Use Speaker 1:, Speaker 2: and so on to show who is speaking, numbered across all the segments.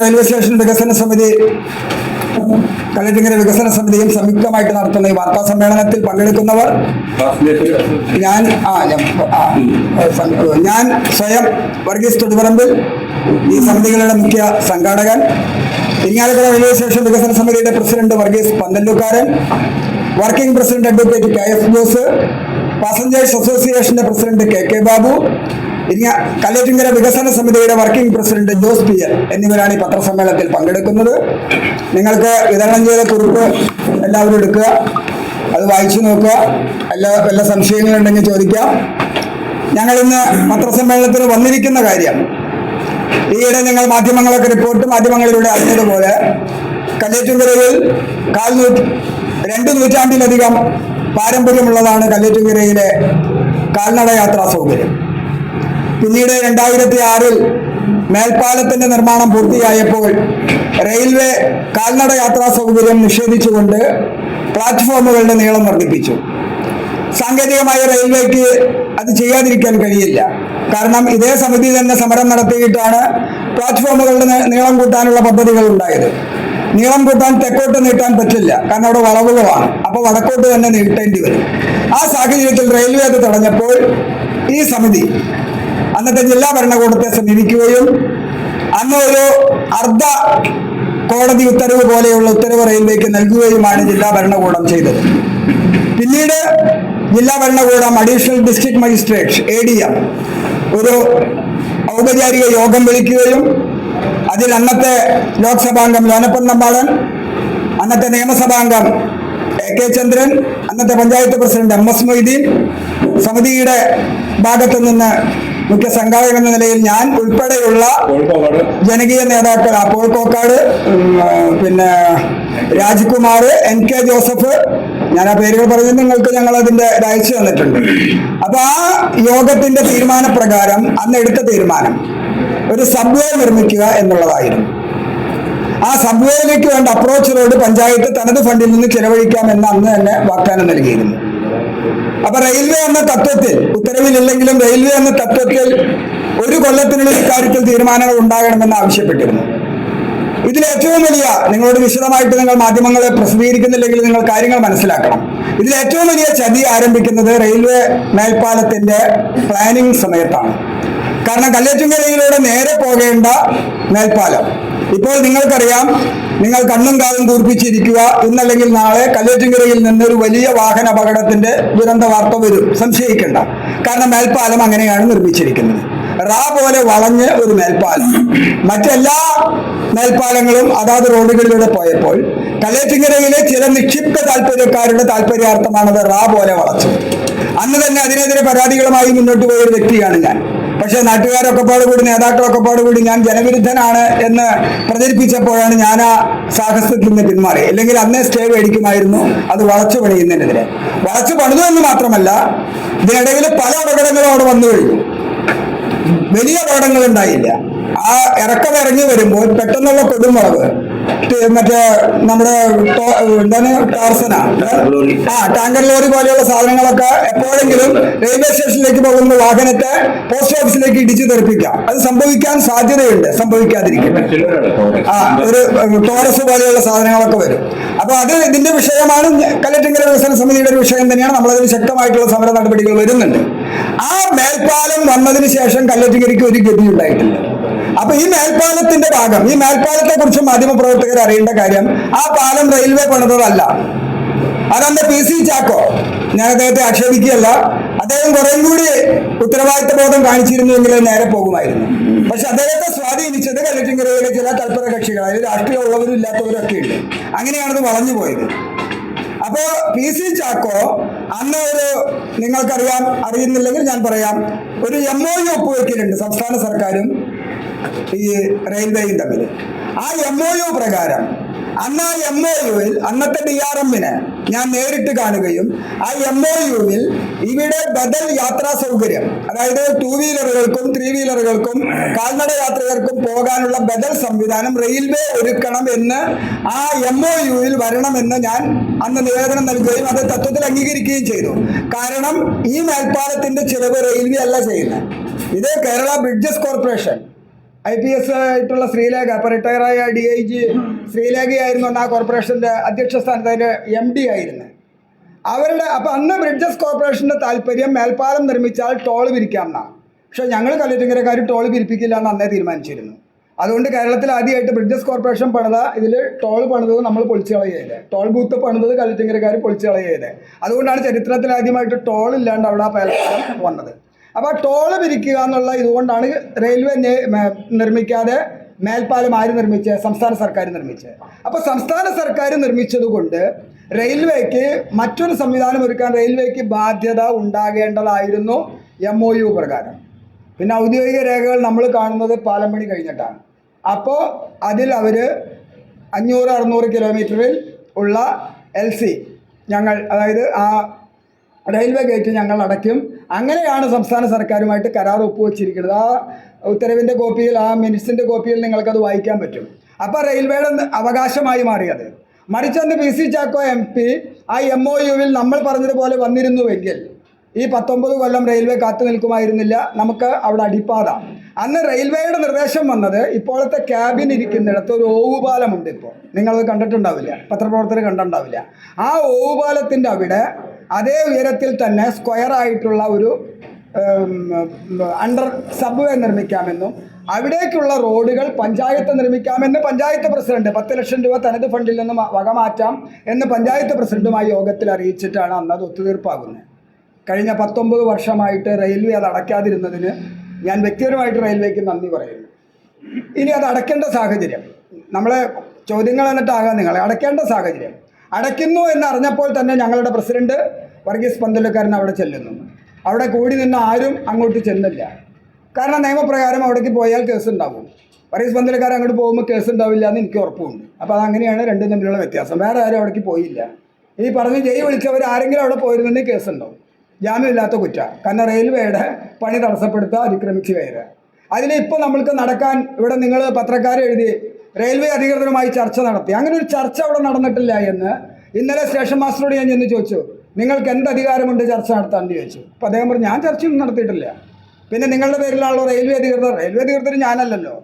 Speaker 1: Railway station വികസന സമിതി കളക്ടറിംഗിന്റെ വികസന സമിതിയും സംയുക്തമായിട്ട് നടത്തുന്ന ഈ വാർത്താ സമ്മേളനത്തിൽ പങ്കെടുക്കുന്നവർ ഞാൻ ആ ഞാൻ സ്വയം വർഗീസ് തൊടുപറമ്പിൽ ഈ സമിതികളുടെ മുഖ്യ സംഘാടകൻ ഇരിങ്ങാലക്കുട റെയിൽവേ സ്റ്റേഷൻ വികസന സമിതിയുടെ president Varghese പന്തല്ലൂക്കാരൻ working president advocate K F Jose passengers അസോസിയേഷന്റെ പ്രസിഡന്റ് കെ കെ ബാബു ഇരിങ്ങ കല്ലേറ്റിങ്കര വികസന സമിതിയുടെ വർക്കിംഗ് പ്രസിഡന്റ് ജോസ് പിയർ എന്നിവരാണ് ഈ പത്രസമ്മേളനത്തിൽ പങ്കെടുക്കുന്നത്. നിങ്ങൾക്ക് വിതരണം ചെയ്ത കുറിപ്പ് എല്ലാവരും എടുക്കുക. അത് വായിച്ചു നോക്കുക. എല്ലാ വല്ല സംശയങ്ങളുണ്ടെങ്കിൽ ചോദിക്കാം. ഞങ്ങൾ ഇന്ന് പത്രസമ്മേളനത്തിന് വന്നിരിക്കുന്ന കാര്യം ഈയിടെ നിങ്ങൾ മാധ്യമങ്ങളൊക്കെ റിപ്പോർട്ട് മാധ്യമങ്ങളിലൂടെ അറിഞ്ഞതുപോലെ കല്ലേറ്റുങ്കരയിൽ കാൽ രണ്ട് നൂറ്റാണ്ടിലധികം പാരമ്പര്യമുള്ളതാണ് കല്ലേറ്റുങ്കരയിലെ കാൽനട യാത്രാ സൗകര്യം. പിന്നീട് രണ്ടായിരത്തി ആറിൽ മേൽപ്പാലത്തിന്റെ നിർമ്മാണം പൂർത്തിയായപ്പോൾ റെയിൽവേ കാൽനട യാത്രാ സൗകര്യം നിഷേധിച്ചുകൊണ്ട് പ്ലാറ്റ്ഫോമുകളുടെ നീളം വർദ്ധിപ്പിച്ചു. സാങ്കേതികമായ റെയിൽവേക്ക് അത് ചെയ്യാതിരിക്കാൻ കഴിയില്ല. കാരണം ഇതേ സമിതി തന്നെ സമരം നടത്തിയിട്ടാണ് പ്ലാറ്റ്ഫോമുകളുടെ നീളം കൂട്ടാനുള്ള പദ്ധതികൾ ഉണ്ടായത്. നീളം കൂട്ടാൻ തെക്കോട്ട് നീട്ടാൻ പറ്റില്ല. കാരണം അവിടെ വളവുകളാണ് അപ്പോൾ വടക്കോട്ട് തന്നെ നീട്ടേണ്ടി വരും. ആ സാഹചര്യത്തിൽ റെയിൽവേ അത് തടഞ്ഞപ്പോൾ ഈ സമിതി അന്നത്തെ ജില്ലാ ഭരണകൂടത്തെ സമീപിക്കുകയും അന്ന് ഒരു അർദ്ധ കോടതി ഉത്തരവ് പോലെയുള്ള ഉത്തരവ് റെയിൽവേക്ക് നൽകുകയുമാണ് ജില്ലാ ഭരണകൂടം ചെയ്തത്. പിന്നീട് ജില്ലാ ഭരണകൂടം additional district magistrate A D M ഒരു ഔപചാരിക യോഗം വിളിക്കുകയും അതിൽ അന്നത്തെ ലോക്സഭാംഗം ലോനപ്പൻ നമ്പാളൻ അന്നത്തെ നിയമസഭാംഗം എ കെ ചന്ദ്രൻ അന്നത്തെ panchayat president M S Moideen സമിതിയുടെ ഭാഗത്തു നിന്ന് മുഖ്യ സംഘാടകൻ എന്ന നിലയിൽ ഞാൻ ഉൾപ്പെടെയുള്ള ജനകീയ നേതാക്കൾ അപ്പോൾ കോക്കാട് പിന്നെ രാജ്കുമാർ എൻ കെ ജോസഫ് ഞാൻ ആ പേരുകൾ പറഞ്ഞു നിങ്ങൾക്ക് ഞങ്ങൾ അതിന്റെ അയച്ചു തന്നിട്ടുണ്ട്. അപ്പൊ ആ യോഗത്തിന്റെ തീരുമാനപ്രകാരം അന്ന് എടുത്ത തീരുമാനം ഒരു സബ്വേ നിർമ്മിക്കുക എന്നുള്ളതായിരുന്നു. ആ സബ്വേയിലേക്ക് വേണ്ട അപ്രോച്ച് റോഡ് പഞ്ചായത്ത് തനത് ഫണ്ടിൽ നിന്ന് ചെലവഴിക്കാമെന്ന് അന്ന് തന്നെ വാഗ്ദാനം നൽകിയിരുന്നു. അപ്പൊ റെയിൽവേ എന്ന തത്വത്തിൽ ഉത്തരവിലില്ലെങ്കിലും റെയിൽവേ എന്ന തത്വത്തിൽ ഒരു കൊല്ലത്തിനുള്ളിൽ ഇക്കാര്യത്തിൽ തീരുമാനങ്ങൾ ഉണ്ടാകണമെന്ന് ആവശ്യപ്പെട്ടിരുന്നു. ഇതിൽ ഏറ്റവും വലിയ നിങ്ങളോട് വിശദമായിട്ട് നിങ്ങൾ മാധ്യമങ്ങളെ പ്രസിദ്ധീകരിക്കുന്നില്ലെങ്കിൽ നിങ്ങൾ കാര്യങ്ങൾ മനസ്സിലാക്കണം. ഇതിൽ ഏറ്റവും വലിയ ചതി ആരംഭിക്കുന്നത് റെയിൽവേ മേൽപ്പാലത്തിന്റെ പ്ലാനിങ് സമയത്താണ്. കാരണം കല്ലേറ്റുങ്കരയിലൂടെ നേരെ പോകേണ്ട മേൽപ്പാലം. ഇപ്പോൾ നിങ്ങൾക്കറിയാം നിങ്ങൾ കണ്ണും കാലും കൂർപ്പിച്ചിരിക്കുക ഇന്നല്ലെങ്കിൽ നാളെ കല്ലേറ്റുംകരയിൽ നിന്നൊരു വലിയ വാഹന അപകടത്തിന്റെ ദുരന്ത വാർത്ത വരും. സംശയിക്കേണ്ട. കാരണം മേൽപ്പാലം അങ്ങനെയാണ് നിർമ്മിച്ചിരിക്കുന്നത്. റാ പോലെ വളഞ്ഞ് ഒരു മേൽപ്പാലം. മറ്റെല്ലാ മേൽപ്പാലങ്ങളും അതാത് റോഡുകളിലൂടെ പോയപ്പോൾ കലേറ്റിങ്ങരയിലെ ചില നിക്ഷിപ്ത താല്പര്യക്കാരുടെ താല്പര്യാർത്ഥമാണത് റാ പോലെ വളച്ചത്. അന്ന് തന്നെ അതിനെതിരെ പരാതികളുമായി മുന്നോട്ട് പോയ ഒരു വ്യക്തിയാണ് ഞാൻ. പക്ഷേ നാട്ടുകാരൊക്കെ പാടുകൂടി നേതാക്കളൊക്കെ പാടുകൂടി ഞാൻ ജനവിരുദ്ധനാണ് എന്ന് പ്രചരിപ്പിച്ചപ്പോഴാണ് ഞാൻ ആ സാഹസത്തിൽ നിന്ന് പിന്മാറി. അല്ലെങ്കിൽ അന്നേ സ്റ്റേ മേടിക്കുമായിരുന്നു അത് വളച്ചു പണിയുന്നതിനെതിരെ. വളച്ചു പണിതു എന്ന് മാത്രമല്ല ഇതിനിടയിൽ പല അപകടങ്ങളും അവിടെ വന്നു കഴിഞ്ഞു. വലിയ അപകടങ്ങൾ ഉണ്ടായില്ല. ആ ഇറക്കം ഇറങ്ങി വരുമ്പോൾ പെട്ടെന്നുള്ള കൊടുമുളക് മറ്റേ നമ്മുടെ എന്താണ്? ടാർസന. ആ ടാങ്കർ ലോറി പോലെയുള്ള സാധനങ്ങളൊക്കെ എപ്പോഴെങ്കിലും റെയിൽവേ സ്റ്റേഷനിലേക്ക് പോകുന്ന വാഹനത്തെ പോസ്റ്റ് ഓഫീസിലേക്ക് ഇടിച്ചു തെറിപ്പിക്കാം. അത് സംഭവിക്കാൻ സാധ്യതയുണ്ട്. സംഭവിക്കാതിരിക്കും ആ ഒരു ടോറസ് പോലെയുള്ള സാധനങ്ങളൊക്കെ വരും. അപ്പൊ അത് ഇതിന്റെ വിഷയമാണ് കല്ലറ്റിങ്കര വികസന സമിതിയുടെ ഒരു വിഷയം തന്നെയാണ്. നമ്മളതിന് ശക്തമായിട്ടുള്ള സമര നടപടികൾ വരുന്നുണ്ട്. ആ മേൽപ്പാലം വന്നതിന് ശേഷം കല്ലറ്റിങ്കരിക്ക് ഒരു ഗതി ഉണ്ടായിട്ടില്ല അപ്പൊ ഈ മേൽപ്പാലത്തിന്റെ ഭാഗം ഈ മേൽപ്പാലത്തെ കുറിച്ച് മാധ്യമപ്രവർത്തകർ അറിയേണ്ട കാര്യം ആ പാലം റെയിൽവേ പണിതതല്ല. അതന്നെ പി സി ചാക്കോ ഞാൻ അദ്ദേഹത്തെ ആക്ഷേപിക്കുകയല്ല. അദ്ദേഹം കുറേം കൂടി ഉത്തരവാദിത്ത ബോധം കാണിച്ചിരുന്നുവെങ്കിൽ നേരെ പോകുമായിരുന്നു. പക്ഷെ അദ്ദേഹത്തെ സ്വാധീനിച്ചത് കല്ലറ്റിങ്കരയിലെ ചില തൽപര കക്ഷികൾ അതിൽ രാഷ്ട്രീയം ഉള്ളവരും ഇല്ലാത്തവരും ഒക്കെ ഉണ്ട്. അങ്ങനെയാണത് വളഞ്ഞു പോയത്. അപ്പോ പി സി ചാക്കോ അന്ന് ഒരു നിങ്ങൾക്കറിയാം അറിയുന്നില്ലെങ്കിൽ ഞാൻ പറയാം ഒരു എം ഒ യു ഒപ്പുവെക്കലുണ്ട് സംസ്ഥാന സർക്കാരും ഈ റെയിൽവേയും തമ്മിൽ ആ എം ഒ യു പ്രകാരം അന്ന് ആ എം ഒ യുവിൽ അന്നത്തെ ഡി ആർ എമ്മിനെ ഞാൻ നേരിട്ട് കാണുകയും ആ എം ഒ യുവിൽ ഇവിടെ ബദൽ യാത്രാ സൗകര്യം അതായത് ടൂ വീലറുകൾക്കും ത്രീ വീലറുകൾക്കും കാൽനട യാത്രികർക്കും പോകാനുള്ള ബദൽ സംവിധാനം റെയിൽവേ ഒരുക്കണം എന്ന് ആ എം ഒ യുവിൽ വരണമെന്ന് ഞാൻ അന്ന് നിവേദനം നൽകുകയും അത് തത്വത്തിൽ അംഗീകരിക്കുകയും ചെയ്തു. കാരണം ഈ മേൽപ്പാലത്തിന്റെ ചിലവ് റെയിൽവേ അല്ല ചെയ്യുന്നത്. ഇത് Kerala bridges corporation I P S ആയിട്ടുള്ള ശ്രീലേഖ അപ്പൊ റിട്ടയറായ ഡി ഐ ജി ശ്രീലേഖയായിരുന്നു അന്ന് ആ കോർപ്പറേഷന്റെ അധ്യക്ഷ സ്ഥാനത്ത് അതിന്റെ എം ഡി ആയിരുന്നു. അവരുടെ അപ്പൊ അന്ന് ബ്രിഡ്ജസ് കോർപ്പറേഷന്റെ താല്പര്യം മേൽപ്പാലം നിർമ്മിച്ചാൽ ടോൾ പിരിക്കാം എന്നാ. പക്ഷെ ഞങ്ങൾ കല്ലിറ്റിങ്കരക്കാർ ടോൾ പിരിപ്പിക്കില്ല എന്ന് അന്നേ തീരുമാനിച്ചിരുന്നു. അതുകൊണ്ട് കേരളത്തിൽ ആദ്യമായിട്ട് ബ്രിഡ്ജസ് കോർപ്പറേഷൻ പണിത ഇതിൽ ടോൾ പണിതത് നമ്മൾ പൊളിച്ചു കളയത് ടോൾ ബൂത്ത് പണിതത് കല്ലിറ്റിങ്കരക്കാർ പൊളിച്ചു കളയത് അതുകൊണ്ടാണ് ചരിത്രത്തിൽ ആദ്യമായിട്ട് ടോൾ ഇല്ലാണ്ട് അവിടെ ആ മേൽപ്പാലം വന്നത്. അപ്പോൾ ടോൾ പിരിക്കുക എന്നുള്ള ഇതുകൊണ്ടാണ് റെയിൽവേ നിർമ്മിക്കാതെ മേൽപ്പാലം ആര് നിർമ്മിച്ചത് സംസ്ഥാന സർക്കാർ നിർമ്മിച്ചത് അപ്പോൾ സംസ്ഥാന സർക്കാർ നിർമ്മിച്ചതുകൊണ്ട് റെയിൽവേക്ക് മറ്റൊരു സംവിധാനം ഒരുക്കാൻ റെയിൽവേക്ക് ബാധ്യത ഉണ്ടാകേണ്ടതായിരുന്നു എം ഒ യു പ്രകാരം. പിന്നെ ഔദ്യോഗിക രേഖകൾ നമ്മൾ കാണുന്നത് പാലം പണി കഴിഞ്ഞിട്ടാണ്. അപ്പോൾ അതിൽ അവർ അഞ്ഞൂറ് അറുന്നൂറ് കിലോമീറ്ററിൽ ഉള്ള എൽ സി ഞങ്ങൾ അതായത് ആ റെയിൽവേ ഗേറ്റ് ഞങ്ങൾ അടയ്ക്കും. അങ്ങനെയാണ് സംസ്ഥാന സർക്കാരുമായിട്ട് കരാർ ഒപ്പുവെച്ചിരിക്കുന്നത്. ആ ഉത്തരവിന്റെ കോപ്പിയിൽ ആ മിനിറ്റ്സിന്റെ കോപ്പിയിൽ നിങ്ങൾക്കത് വായിക്കാൻ പറ്റും. അപ്പോൾ റെയിൽവേയുടെ അവകാശമായി മാറിയത്. മറിച്ചന്ന് P C Chacko M P ആ എം ഒ യുവിൽ നമ്മൾ പറഞ്ഞതുപോലെ വന്നിരുന്നുവെങ്കിൽ ഈ പത്തൊമ്പത് കൊല്ലം റെയിൽവേ കാത്തു നിൽക്കുമായിരുന്നില്ല. നമുക്ക് അവിടെ അടിപ്പാത. അന്ന് റെയിൽവേയുടെ നിർദ്ദേശം വന്നത് ഇപ്പോഴത്തെ ക്യാബിൻ ഇരിക്കുന്നിടത്ത് ഒരു ഓവുപാലമുണ്ട് ഇപ്പോൾ നിങ്ങളത് കണ്ടിട്ടുണ്ടാവില്ല. പത്രപ്രവർത്തകർ കണ്ടിട്ടുണ്ടാവില്ല. ആ ഓവുപാലത്തിന്റെ അവിടെ അതേ ഉയരത്തിൽ തന്നെ സ്ക്വയർ ആയിട്ടുള്ള ഒരു അണ്ടർ സബ്വേ നിർമ്മിക്കാമെന്നും അവിടേക്കുള്ള റോഡുകൾ പഞ്ചായത്ത് നിർമ്മിക്കാമെന്ന് പഞ്ചായത്ത് പ്രസിഡന്റ് പത്ത് ലക്ഷം രൂപ തനത് ഫണ്ടിൽ നിന്ന് വക മാറ്റാം എന്ന് പഞ്ചായത്ത് പ്രസിഡന്റുമായി യോഗത്തിൽ അറിയിച്ചിട്ടാണ് അന്ന് അത് ഒത്തുതീർപ്പാകുന്നത്. കഴിഞ്ഞ പത്തൊമ്പത് വർഷമായിട്ട് റെയിൽവേ അത് അടയ്ക്കാതിരുന്നതിന് ഞാൻ വ്യക്തിപരമായിട്ട് റെയിൽവേക്ക് നന്ദി പറയുന്നു. ഇനി അത് അടയ്ക്കേണ്ട സാഹചര്യം നമ്മളെ ചോദ്യങ്ങൾ എന്നിട്ടാകാം നിങ്ങളെ അടയ്ക്കേണ്ട സാഹചര്യം. അടയ്ക്കുന്നു എന്ന് അറിഞ്ഞപ്പോൾ തന്നെ ഞങ്ങളുടെ പ്രസിഡന്റ് വർഗീസ് പന്തലുകാരൻ അവിടെ ചെല്ലുന്നു. അവിടെ കൂടി നിന്ന് ആരും അങ്ങോട്ട് ചെന്നില്ല. കാരണം നിയമപ്രകാരം അവിടേക്ക് പോയാൽ കേസ് ഉണ്ടാവും. വർഗീസ് പന്തലുകാരൻ അങ്ങോട്ട് പോകുമ്പോൾ കേസ് ഉണ്ടാവില്ല എന്ന് എനിക്ക് ഉറപ്പുണ്ട്. അപ്പോൾ അതങ്ങനെയാണ് രണ്ടും തമ്മിലുള്ള വ്യത്യാസം. വേറെ ആരും അവിടേക്ക് പോയില്ല. ഈ പറഞ്ഞ് ജയ് വിളിച്ചവർ ആരെങ്കിലും അവിടെ പോയിരുന്നെങ്കിൽ കേസ് ഉണ്ടാവും. ജാമ്യമില്ലാത്ത കുറ്റ. കാരണം റെയിൽവേയുടെ പണി തടസ്സപ്പെടുത്തുക അതിക്രമിച്ച് കയറുക. അതിലിപ്പോൾ നമ്മൾക്ക് നടക്കാൻ ഇവിടെ നിങ്ങൾ പത്രക്കാരെ എഴുതി റെയിൽവേ അധികൃതരുമായി ചർച്ച നടത്തി. അങ്ങനെ ഒരു ചർച്ച അവിടെ നടന്നിട്ടില്ല എന്ന് ഇന്നലെ സ്റ്റേഷൻ മാസ്റ്ററോട് ഞാൻ ചെന്ന് ചോദിച്ചു നിങ്ങൾക്ക് എന്ത് അധികാരമുണ്ട് ചർച്ച നടത്താൻ? ചോദിച്ചു. അപ്പോൾ അദ്ദേഹം പറഞ്ഞു ഞാൻ ചർച്ചയൊന്നും നടത്തിയിട്ടില്ല. പിന്നെ നിങ്ങളുടെ പേരിലാണല്ലോ റെയിൽവേ അധികൃതർ. റെയിൽവേ അധികൃതർ ഞാനല്ലല്ലോ.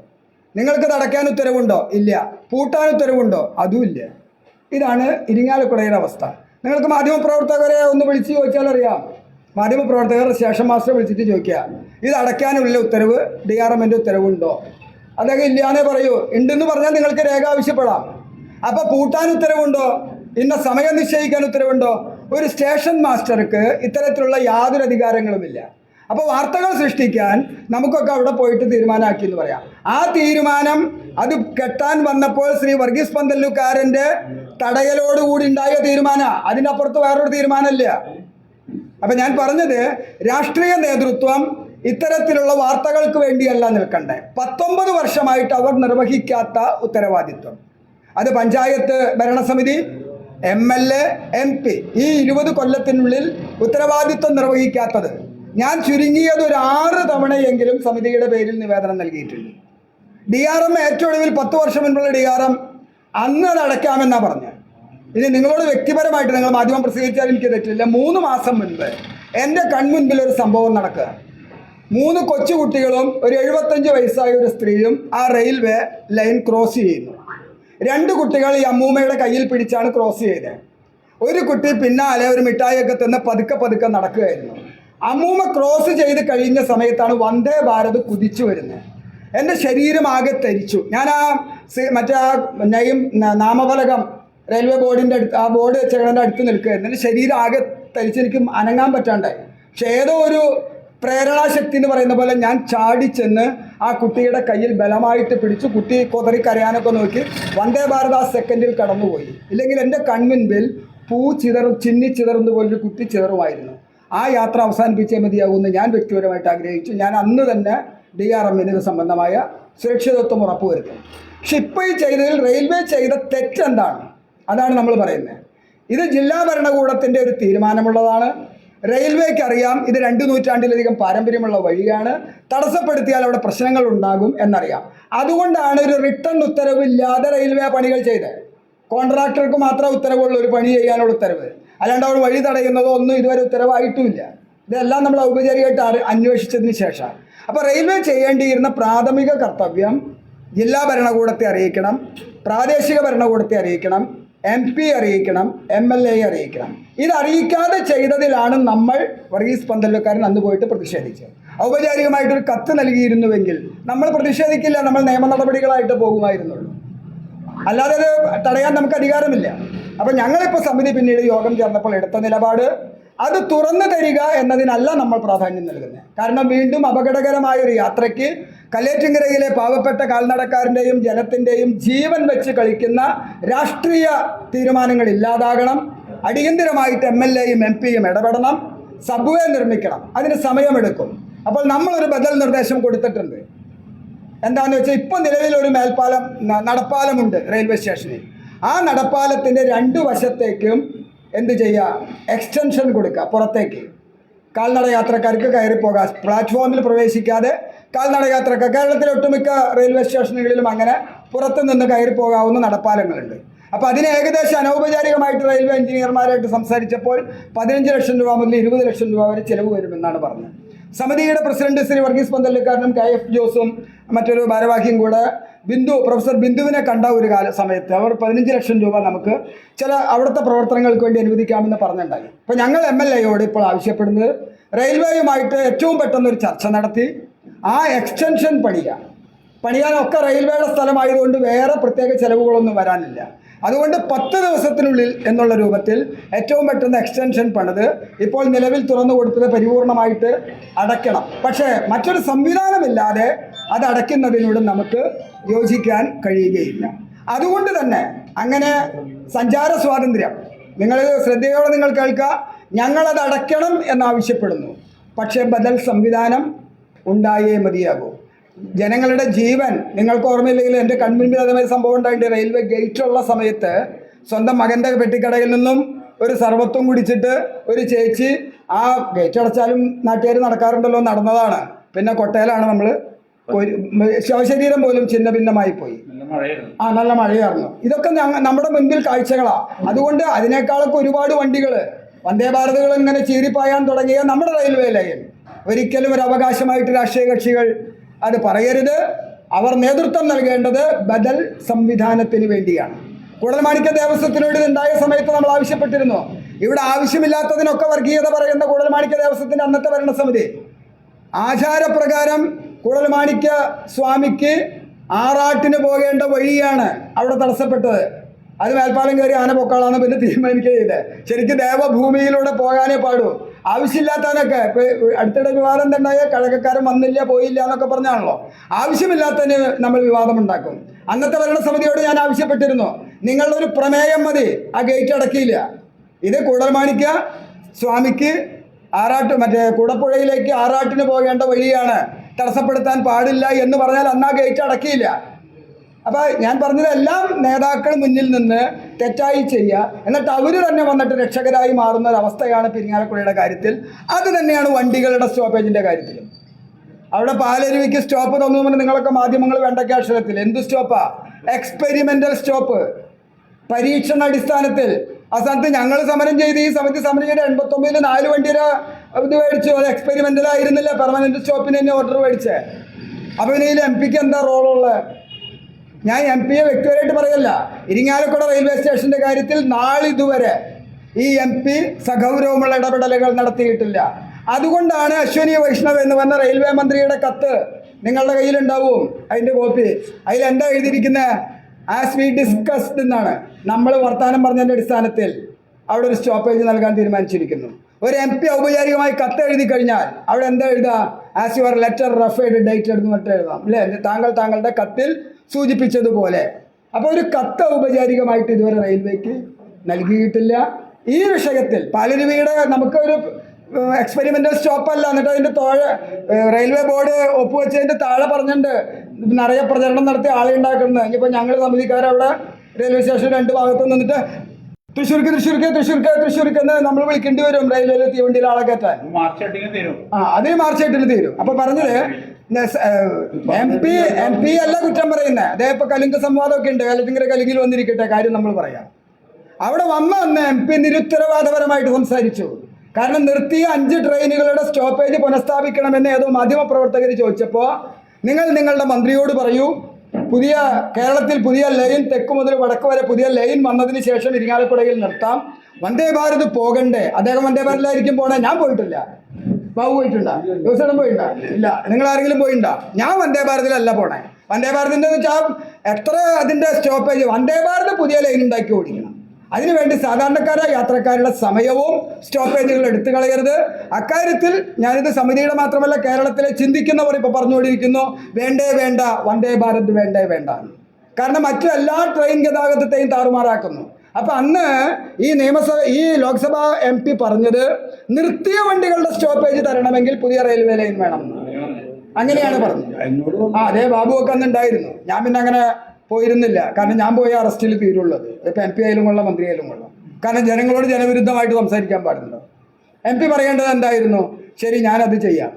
Speaker 1: നിങ്ങൾക്ക് തടയ്ക്കാൻ ഉത്തരവുണ്ടോ? ഇല്ല. പൂട്ടാൻ ഉത്തരവുണ്ടോ? അതുമില്ല ഇതാണ് ഇരിങ്ങാലക്കുടയുടെ അവസ്ഥ. നിങ്ങൾക്ക് മാധ്യമപ്രവർത്തകരെ ഒന്ന് വിളിച്ച് ചോദിച്ചാൽ അറിയാം. മാധ്യമപ്രവർത്തകർ സ്റ്റേഷൻ മാസ്റ്റർ വിളിച്ചിട്ട് ചോദിക്കുക ഇത് അടയ്ക്കാനുള്ള ഉത്തരവ് ഡി ആർ എമ്മിന്റെ ഉത്തരവുണ്ടോ? അദ്ദേഹം ഇല്ലാന്നേ പറയൂ. ഉണ്ടെന്ന് പറഞ്ഞാൽ നിങ്ങൾക്ക് രേഖ ആവശ്യപ്പെടാം. അപ്പോൾ പൂട്ടാൻ ഉത്തരവുണ്ടോ? ഇന്ന സമയം നിശ്ചയിക്കാൻ ഉത്തരവുണ്ടോ? ഒരു സ്റ്റേഷൻ മാസ്റ്റർക്ക് ഇത്തരത്തിലുള്ള യാതൊരു അധികാരങ്ങളുമില്ല. അപ്പോൾ വാർത്തകൾ സൃഷ്ടിക്കാൻ നമുക്കൊക്കെ അവിടെ പോയിട്ട് തീരുമാനമാക്കി എന്ന് പറയാം. ആ തീരുമാനം അത് കെട്ടാൻ വന്നപ്പോൾ ശ്രീ വർഗീസ് പന്തല്ലുകാരന്റെ തടയലോടുകൂടി ഉണ്ടായ തീരുമാന. അതിനപ്പുറത്ത് വേറൊരു തീരുമാനമില്ല. അപ്പം ഞാൻ പറഞ്ഞത് രാഷ്ട്രീയ നേതൃത്വം ഇത്തരത്തിലുള്ള വാർത്തകൾക്ക് വേണ്ടിയല്ല നിൽക്കണ്ടേ. പത്തൊമ്പത് വർഷമായിട്ട് അവർ നിർവഹിക്കാത്ത ഉത്തരവാദിത്വം. അത് പഞ്ചായത്ത് ഭരണസമിതി M L A M P ഈ ഇരുപത് കൊല്ലത്തിനുള്ളിൽ ഉത്തരവാദിത്വം നിർവഹിക്കാത്തത്. ഞാൻ ചുരുങ്ങിയത് ഒരു ആറ് തവണയെങ്കിലും സമിതിയുടെ പേരിൽ നിവേദനം നൽകിയിട്ടുണ്ട്. ഡി ആർ എം ഏറ്റവും ഒടുവിൽ പത്ത് വർഷം മുൻപുള്ള ഡി ആർ എം അന്ന് അത് അടയ്ക്കാമെന്നാണ് പറഞ്ഞത് ഇനി നിങ്ങളോട് വ്യക്തിപരമായിട്ട് നിങ്ങൾ മാധ്യമം പ്രസിദ്ധീകരിച്ചാൽ എനിക്ക് തെറ്റില്ല. മൂന്ന് മാസം മുൻപ് എന്റെ കൺമുൻപിൽ ഒരു സംഭവം നടക്കുക. മൂന്ന് കൊച്ചുകുട്ടികളും ഒരു എഴുപത്തഞ്ച് വയസ്സായ ഒരു സ്ത്രീയും ആ റെയിൽവേ ലൈൻ ക്രോസ് ചെയ്യുന്നു. രണ്ട് കുട്ടികൾ ഈ അമ്മൂമ്മയുടെ കയ്യിൽ പിടിച്ചാണ് ക്രോസ് ചെയ്തത്. ഒരു കുട്ടി പിന്നാലെ ഒരു മിഠായിയൊക്കെ തിന്ന് പതുക്കെ പതുക്കെ നടക്കുകയായിരുന്നു. അമ്മൂമ്മ ക്രോസ് ചെയ്ത് കഴിഞ്ഞ സമയത്താണ് വന്ദേ ഭാരത് കുതിച്ചു വരുന്നത്. എന്റെ ശരീരം ആകെ തരിച്ചു. ഞാൻ ആ മറ്റേ ആ നെയ്യും നാമഫലകം റെയിൽവേ ബോർഡിന്റെ അടുത്ത് ആ ബോർഡ് ചേട്ടന്റെ അടുത്ത് നിൽക്കുകയായിരുന്നു. എന്റെ ശരീരം ആകെ തരിച്ച് എനിക്ക് അനങ്ങാൻ പറ്റാണ്ടായി. പക്ഷേ ഏതോ ഒരു പ്രേരണാശക്തി എന്ന് പറയുന്ന പോലെ ഞാൻ ചാടി ചെന്ന് ആ കുട്ടിയുടെ കയ്യിൽ ബലമായിട്ട് പിടിച്ചു. കുട്ടി കൊതറി കരയാനൊക്കെ നോക്കി. വന്ദേ ഭാരത് ആ സെക്കൻഡിൽ കടന്നുപോയി. ഇല്ലെങ്കിൽ എന്റെ കൺമുൻപിൽ പൂ ചിതറും ചിന്നി ചിതറുന്ന പോലൊരു കുട്ടി ചിതറുമായിരുന്നു. ആ യാത്ര അവസാനിപ്പിച്ചേ മതിയാകുമെന്ന് ഞാൻ വ്യക്തിപരമായിട്ട് ആഗ്രഹിച്ചു. ഞാൻ അന്ന് തന്നെ ഡി ആർ എമ്മിന് ഇത് സംബന്ധമായ സുരക്ഷിതത്വം ഉറപ്പുവരുത്തും. പക്ഷെ ഇപ്പോൾ ഈ ചെയ്തതിൽ റെയിൽവേ ചെയ്ത തെറ്റെന്താണ്? അതാണ് നമ്മൾ പറയുന്നത്. ഇത് ജില്ലാ ഭരണകൂടത്തിന്റെ ഒരു തീരുമാനമുള്ളതാണ്. റെയിൽവേക്ക് അറിയാം ഇത് രണ്ട് നൂറ്റാണ്ടിലധികം പാരമ്പര്യമുള്ള വഴിയാണ്. തടസ്സപ്പെടുത്തിയാൽ അവിടെ പ്രശ്നങ്ങൾ ഉണ്ടാകും എന്നറിയാം. അതുകൊണ്ടാണ് ഒരു റിട്ടേൺ ഉത്തരവില്ലാതെ റെയിൽവേ പണികൾ ചെയ്തത്. കോൺട്രാക്ടർക്ക് മാത്രം ഉത്തരവുള്ള ഒരു പണി ചെയ്യാനുള്ള ഉത്തരവ്. അല്ലാണ്ട് അവർ വഴി തടയുന്നതോ ഒന്നും ഇതുവരെ ഉത്തരവായിട്ടുമില്ല ഇതെല്ലാം നമ്മൾ ഔപചാരികമായിട്ട് അന്വേഷിച്ചതിന് ശേഷം അപ്പോൾ റെയിൽവേ ചെയ്യേണ്ടിയിരുന്ന പ്രാഥമിക കർത്തവ്യം ജില്ലാ ഭരണകൂടത്തെ അറിയിക്കണം പ്രാദേശിക ഭരണകൂടത്തെ അറിയിക്കണം എം പി അറിയിക്കണം എം എൽ എ അറിയിക്കണം. ഇത് അറിയിക്കാതെ ചെയ്തതിലാണ് നമ്മൾ വർഗീസ് പന്തലുകാരൻ അന്ന് പോയിട്ട് പ്രതിഷേധിച്ചത്. ഔപചാരികമായിട്ടൊരു കത്ത് നൽകിയിരുന്നുവെങ്കിൽ നമ്മൾ പ്രതിഷേധിക്കില്ല നമ്മൾ നിയമ നടപടികളായിട്ട് പോകുമായിരുന്നുള്ളൂ. അല്ലാതെ അത് തടയാൻ നമുക്ക് അധികാരമില്ല. അപ്പം ഞങ്ങളിപ്പോൾ സമിതി പിന്നീട് യോഗം ചേർന്നപ്പോൾ എടുത്ത നിലപാട് അത് തുറന്നു തരിക എന്നതിനല്ല നമ്മൾ പ്രാധാന്യം നൽകുന്നത്. കാരണം വീണ്ടും അപകടകരമായ ഒരു യാത്രയ്ക്ക് കല്ലേറ്റിങ്കരയിലെ പാവപ്പെട്ട കാൽനടക്കാരന്റെയും ജനത്തിന്റെയും ജീവൻ വെച്ച് കളിക്കുന്ന രാഷ്ട്രീയ തീരുമാനങ്ങൾ ഇല്ലാതാകണം. അടിയന്തിരമായിട്ട് എം എൽ എയും എം പിയും ഇടപെടണം. സബ്വേ നിർമ്മിക്കണം. അതിന് സമയമെടുക്കും. അപ്പോൾ നമ്മളൊരു ബദൽ നിർദ്ദേശം കൊടുത്തിട്ടുണ്ട്. എന്താണെന്ന് വെച്ചാൽ ഇപ്പം നിലവിൽ ഒരു മേൽപ്പാലം നടപ്പാലമുണ്ട് റെയിൽവേ സ്റ്റേഷനിൽ. ആ നടപ്പാലത്തിന്റെ രണ്ട് വശത്തേക്കും എന്ത് ചെയ്യുക എക്സ്റ്റൻഷൻ കൊടുക്കുക പുറത്തേക്ക്. കാൽനട യാത്രക്കാർക്ക് കയറി പോകാം. പ്ലാറ്റ്ഫോമിൽ പ്രവേശിക്കാതെ കാൽനട യാത്രക്കാർ കേരളത്തിലെ ഒട്ടുമിക്ക റെയിൽവേ സ്റ്റേഷനുകളിലും അങ്ങനെ പുറത്തുനിന്ന് കയറി പോകാവുന്ന നടപ്പാലങ്ങളുണ്ട്. അപ്പോൾ അതിന് ഏകദേശം അനൗപചാരികമായിട്ട് റെയിൽവേ എഞ്ചിനീയർമാരായിട്ട് സംസാരിച്ചപ്പോൾ പതിനഞ്ച് ലക്ഷം രൂപ മുതൽ ഇരുപത് ലക്ഷം രൂപ വരെ ചിലവ് വരുമെന്നാണ് പറഞ്ഞത്. സമിതിയുടെ പ്രസിഡന്റ് ശ്രീ വർഗീസ് പന്തല്ലക്കാരനും കെ എഫ് ജോസും മറ്റൊരു ഭാരവാഹിയും കൂടെ ബിന്ദു പ്രൊഫസർ ബിന്ദുവിനെ കണ്ട ഒരു കാല സമയത്ത് അവർ പതിനഞ്ച് ലക്ഷം രൂപ നമുക്ക് ചില അവിടുത്തെ പ്രവർത്തനങ്ങൾക്ക് വേണ്ടി അനുവദിക്കാമെന്ന് പറഞ്ഞിട്ടുണ്ടായി. അപ്പോൾ ഞങ്ങൾ എം എൽ എയോട് ഇപ്പോൾ ആവശ്യപ്പെടുന്നത് റെയിൽവേയുമായിട്ട് ഏറ്റവും പെട്ടെന്ന് ഒരു ചർച്ച നടത്തി. ആ എക്സ്റ്റൻഷൻ പണിയുക. പണിയാനൊക്കെ റെയിൽവേയുടെ സ്ഥലമായതുകൊണ്ട് വേറെ പ്രത്യേക ചിലവുകളൊന്നും വരാനില്ല. അതുകൊണ്ട് പത്ത് ദിവസത്തിനുള്ളിൽ എന്നുള്ള രൂപത്തിൽ ഏറ്റവും പെട്ടെന്ന് എക്സ്റ്റൻഷൻ പണിത് ഇപ്പോൾ നിലവിൽ തുറന്നു കൊടുത്തത് പരിപൂർണമായിട്ട് അടയ്ക്കണം. പക്ഷേ മറ്റൊരു സംവിധാനമില്ലാതെ അത് അടയ്ക്കുന്നതിനോട് നമുക്ക് യോജിക്കാൻ കഴിയുകയില്ല. അതുകൊണ്ട് തന്നെ അങ്ങനെ സഞ്ചാര സ്വാതന്ത്ര്യം. നിങ്ങൾ ശ്രദ്ധയോടെ നിങ്ങൾ കേൾക്കുക. ഞങ്ങളത് അടയ്ക്കണം എന്നാവശ്യപ്പെടുന്നു പക്ഷേ ബദൽ സംവിധാനം ഉണ്ടായേ മതിയാകൂ. ജനങ്ങളുടെ ജീവൻ നിങ്ങൾക്ക് ഓർമ്മയില്ലെങ്കിൽ എന്റെ കൺമുൻപിൽ അതേമാതിരി സംഭവം ഉണ്ടായിട്ട് റെയിൽവേ ഗേറ്റുള്ള സമയത്ത് സ്വന്തം മകന്റെ പെട്ടിക്കടയിൽ നിന്നും ഒരു സർവത്വം കുടിച്ചിട്ട് ഒരു ചേച്ചി ആ ഗേറ്റ് അടച്ചാലും നാട്ടുകാർ നടക്കാറുണ്ടല്ലോ നടന്നതാണ്. പിന്നെ കൊട്ടയിലാണ് നമ്മൾ ശവശരീരം പോലും ചിന്ന ഭിന്നമായി പോയി. ആ നല്ല മഴയായിരുന്നു. ഇതൊക്കെ നമ്മുടെ മുൻപിൽ കാഴ്ചകളാ. അതുകൊണ്ട് അതിനേക്കാളൊക്കെ ഒരുപാട് വണ്ടികൾ വന്ദേ ഭാരതുകൾ ഇങ്ങനെ ചീറിപ്പായാൻ തുടങ്ങിയ നമ്മുടെ റെയിൽവേ ലൈൻ. ഒരിക്കലും ഒരു അവകാശമായിട്ട് രാഷ്ട്രീയ കക്ഷികൾ അത് പറയരുത്. അവർ നേതൃത്വം നൽകേണ്ടത് ബദൽ സംവിധാനത്തിന് വേണ്ടിയാണ്. കൂടൽമാണിക്യ ദേവസ്വത്തിനോട് ഇതുണ്ടായ സമയത്ത് നമ്മൾ ആവശ്യപ്പെട്ടിരുന്നു. ഇവിടെ ആവശ്യമില്ലാത്തതിനൊക്കെ വർഗീയത പറയുന്ന കൂടൽമാണിക്യ ദേവസ്വത്തിന്റെ അന്നത്തെ ഭരണസമിതി. ആചാരപ്രകാരം കൂടൽമാണിക്യ സ്വാമിക്ക് ആറാട്ടിന് പോകേണ്ട വഴിയാണ് അവിടെ തടസ്സപ്പെട്ടത്. അത് മേൽപ്പാലം കയറി ആന പൊക്കാളാന്ന് പിന്നെ തീരുമാനിക്കുകയില്ല. ശരിക്കും ദേവഭൂമിയിലൂടെ പോകാനേ പാടൂ ആവശ്യമില്ലാത്തതിനൊക്കെ ഇപ്പൊ അടുത്തിടെ വിവാദം ഉണ്ടായ കഴകക്കാരൻ വന്നില്ല പോയില്ല എന്നൊക്കെ പറഞ്ഞാണല്ലോ. ആവശ്യമില്ലാത്തതിന് നമ്മൾ വിവാദം ഉണ്ടാക്കും. അന്നത്തെ ഭരണസമിതിയോട് ഞാൻ ആവശ്യപ്പെട്ടിരുന്നു. നിങ്ങളുടെ ഒരു പ്രമേയം മതി ആ ഗേറ്റ് അടക്കിയില്ല. ഇത് കൂടൽമാണിക്ക സ്വാമിക്ക് ആറാട്ട് മറ്റേ കുടപ്പുഴയിലേക്ക് ആറാട്ടിന് പോകേണ്ട വഴിയാണ് തടസ്സപ്പെടുത്താൻ പാടില്ല എന്ന് പറഞ്ഞാൽ അന്ന് ആ ഗേറ്റ് അടക്കിയില്ല. അപ്പോൾ ഞാൻ പറഞ്ഞത് എല്ലാം മുന്നിൽ നിന്ന് തെറ്റായി ചെയ്യുക. എന്നിട്ട് അവർ തന്നെ വന്നിട്ട് രക്ഷകരായി മാറുന്ന ഒരു അവസ്ഥയാണ് പിരിങ്ങാലക്കുഴയുടെ കാര്യത്തിൽ. അത് തന്നെയാണ് വണ്ടികളുടെ സ്റ്റോപ്പേജിന്റെ കാര്യത്തിലും. അവിടെ പാലരുവിക്ക് സ്റ്റോപ്പ് തന്നു നിങ്ങളൊക്കെ മാധ്യമങ്ങൾ വേണ്ട അക്ഷരത്തിൽ എന്ത് സ്റ്റോപ്പാ? Experimental stop. പരീക്ഷണ അടിസ്ഥാനത്തിൽ ആ സ്ഥാനത്ത് ഞങ്ങൾ സമരം ചെയ്ത് ഈ സമയത്ത് സമരം ചെയ്ത് എൺപത്തൊമ്പതിൽ നാല് വണ്ടിയുടെ ഇത് മേടിച്ചു. അത് എക്സ്പെരിമെന്റൽ ആയിരുന്നില്ല. പെർമനന്റ് സ്റ്റോപ്പിന് തന്നെ ഓർഡർ മേടിച്ചേ. അപ്പോൾ ഇതിൽ എം പിക്ക് എന്താ റോളുള്ളത് ഞാൻ എം പിയെ വ്യക്തിപരമായിട്ട് പറയല്ല. ഇരിങ്ങാലക്കുട റെയിൽവേ സ്റ്റേഷന്റെ കാര്യത്തിൽ നാളിതുവരെ ഈ എം പി സഗൗരവമുള്ള ഇടപെടലുകൾ നടത്തിയിട്ടില്ല. അതുകൊണ്ടാണ് അശ്വനി വൈഷ്ണവ് എന്ന് പറഞ്ഞ റെയിൽവേ മന്ത്രിയുടെ കത്ത് നിങ്ങളുടെ കയ്യിലുണ്ടാവും. അതിന്റെ കോപ്പി അതിൽ എന്താ എഴുതിയിരിക്കുന്നത് ആസ് വി ഡിസ്കസ്ഡ് എന്നാണ്. നമ്മൾ വർത്തമാനം പറഞ്ഞതിന്റെ അടിസ്ഥാനത്തിൽ അവിടെ ഒരു സ്റ്റോപ്പേജ് നൽകാൻ തീരുമാനിച്ചിരിക്കുന്നു. ഒരു എം പി ഔപചാരികമായി കത്ത് എഴുതി കഴിഞ്ഞാൽ അവിടെ എന്താ എഴുതുക as your letter referred date എടുത്ത് മറ്റേ എഴുതാം. അല്ലേ? താങ്കൾ താങ്കളുടെ കത്തിൽ സൂചിപ്പിച്ചതുപോലെ. അപ്പോൾ ഒരു കത്ത് ഔപചാരികമായിട്ട് ഇതുവരെ റെയിൽവേക്ക് നൽകിയിട്ടില്ല. ഈ വിഷയത്തിൽ പാലരുവിയുടെ നമുക്കൊരു എക്സ്പെരിമെന്റൽ സ്റ്റോപ്പല്ല എന്നിട്ട് അതിന്റെ താഴെ റെയിൽവേ ബോർഡ് ഒപ്പുവെച്ചതിന്റെ താഴെ പറഞ്ഞിട്ടുണ്ട്. നിറയെ പ്രചരണം നടത്തി ആളെ ഉണ്ടാക്കുന്നത്. ഇനിയിപ്പോൾ ഞങ്ങൾ സമിതിക്കാരവിടെ റെയിൽവേ സ്റ്റേഷൻ രണ്ട് ഭാഗത്ത് നിന്നിട്ട് തൃശ്ശൂർക്ക് തൃശ്ശൂർക്ക് തൃശ്ശൂർക്ക് തൃശ്ശൂർക്ക് എന്ന് നമ്മൾ വിളിക്കേണ്ടി വരും. റെയിൽവേയിൽ തീവണ്ടിയിൽ ആളെ കയറ്റാൻ. ആ അത് മാർച്ച് എട്ടിന് തീരും. അപ്പൊ പറഞ്ഞത് എം പി എം പി അല്ല കുറ്റം പറയുന്നത് അതേ ഇപ്പൊ കലിംഗ സംവാദമൊക്കെ ഉണ്ട്. കലിംഗര കലിംഗിൽ വന്നിരിക്കട്ടെ കാര്യം നമ്മൾ പറയാം. അവിടെ വന്ന അന്ന് എം പി നിരുത്തരവാദപരമായിട്ട് സംസാരിച്ചു. കാരണം നിർത്തിയ അഞ്ച് ട്രെയിനുകളുടെ സ്റ്റോപ്പേജ് പുനഃസ്ഥാപിക്കണമെന്ന് ഏതോ മാധ്യമപ്രവർത്തകർ ചോദിച്ചപ്പോൾ നിങ്ങൾ നിങ്ങളുടെ മന്ത്രിയോട് പറയൂ പുതിയ കേരളത്തിൽ പുതിയ ലൈൻ തെക്ക് മുതൽ വടക്ക് വരെ പുതിയ ലൈൻ വന്നതിന് ശേഷം ഇരിങ്ങാലക്കുടയിൽ നിർത്താം. വന്ദേ ഭാരത് പോകണ്ടേ? അദ്ദേഹം വന്ദേ ഭാരതിലായിരിക്കും പോണേ? ഞാൻ പോയിട്ടില്ല. ബാബു പോയിട്ടുണ്ടോ? ദിവസം പോയിട്ടാ ഇല്ല. നിങ്ങൾ ആരെങ്കിലും പോയിണ്ടാ? ഞാൻ വന്ദേ ഭാരതിലല്ല പോണേ. വന്ദേ ഭാരതിന്റെ വെച്ചാൽ എത്ര അതിന്റെ സ്റ്റോപ്പേജ് വന്ദേ ഭാരത് പുതിയ ലൈൻ ഉണ്ടാക്കി ഓടിക്കണം. അതിനുവേണ്ടി സാധാരണക്കാരായ യാത്രക്കാരുടെ സമയവും സ്റ്റോപ്പേജുകൾ എടുത്തു കളയരുത്. അക്കാര്യത്തിൽ ഞാനിത് സമിതിയുടെ മാത്രമല്ല കേരളത്തിലെ ചിന്തിക്കുന്നവർ ഇപ്പോൾ പറഞ്ഞുകൊണ്ടിരിക്കുന്നു വേണ്ടേ വേണ്ട വണ്ടേ ഭാരത് വേണ്ടേ വേണ്ട കാരണം മറ്റു എല്ലാ ട്രെയിൻ ഗതാഗതത്തെയും താറുമാറാക്കുന്നു. അപ്പൊ അന്ന് ഈ നിയമസഭ ഈ ലോക്സഭാ എം പി പറഞ്ഞത് നിർത്തിയ വണ്ടികളുടെ സ്റ്റോപ്പേജ് തരണമെങ്കിൽ പുതിയ റെയിൽവേ ലൈൻ വേണം അങ്ങനെയാണ് പറഞ്ഞത്. ആ അതേ ബാബു ഒക്കെ അന്ന് ഉണ്ടായിരുന്നു. ഞാൻ പിന്നെ അങ്ങനെ പോയിരുന്നില്ല. കാരണം ഞാൻ പോയി അറസ്റ്റിൽ തീരുള്ളത്. ഇപ്പം എം പി ആയാലും കൊള്ളാം മന്ത്രി ആയാലും കൊള്ളാം. കാരണം ജനങ്ങളോട് ജനവിരുദ്ധമായിട്ട് സംസാരിക്കാൻ പാടില്ല എം പി പറയേണ്ടത് എന്തായിരുന്നു? ശരി ഞാനത് ചെയ്യാം.